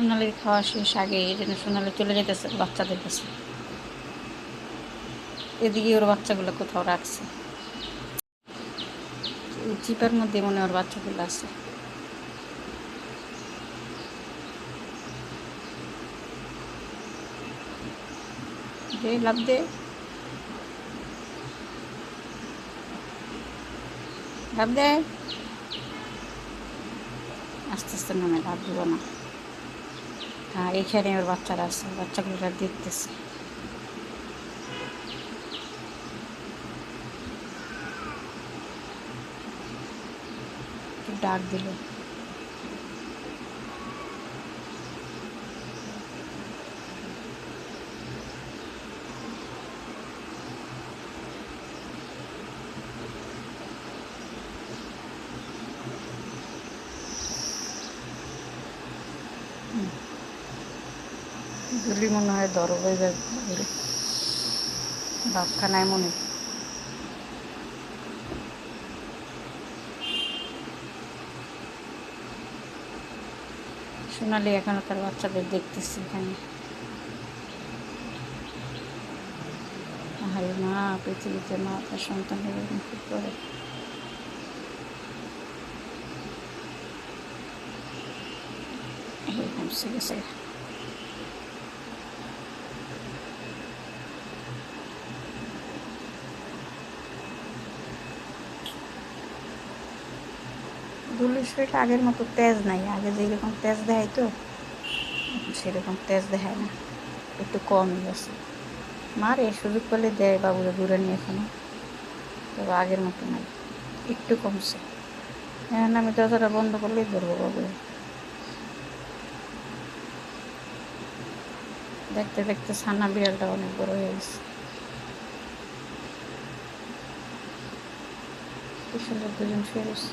সোনালির খাওয়া শেষ আগে এই জন্য সোনালি চলে যেতেছে, বাচ্চাদের কাছে। এদিকে ওর বাচ্চাগুলো কোথাও রাখছে। চিপার মধ্যে মনে ওর বাচ্চাগুলো আছে। দে, লাভ দে। লাভ দে। আস্তে আস্তে নামে, লাভ দিব না। হ্যাঁ এইখানে ওর বাচ্চারা আছে বাচ্চাগুলো দেখতেছে। একটু ডাক দিল। গুলি মনে হয় দরব হয়ে যাবে বাপখানায় মনে। হয়। সোনালি এখনও তার বাচ্চাদের দেখতেছি এখানে। আরে মা, পৃথিবীতে মা, তার সন্তানের এরকম খুব করে? এরকম সেগে দুলির শরীরটা আগের মতো তেজ নাই। আগে যেরকম তেজ দেখায় তো সেরকম তেজ দেখায় না। একটু কমই গেছে। মারে সুযোগ পেলে দেয় বাবুরা, দূরে নিয়ে এখনও তবে আগের মতো নাই। একটু কমছে। এখন আমি দরজাটা বন্ধ করলেই ধরবো বাবুরে। দেখতে দেখতে ছানা বিড়ালটা অনেক বড় হয়ে গেছে। কি সুন্দর দুজন শুয়ে গেছে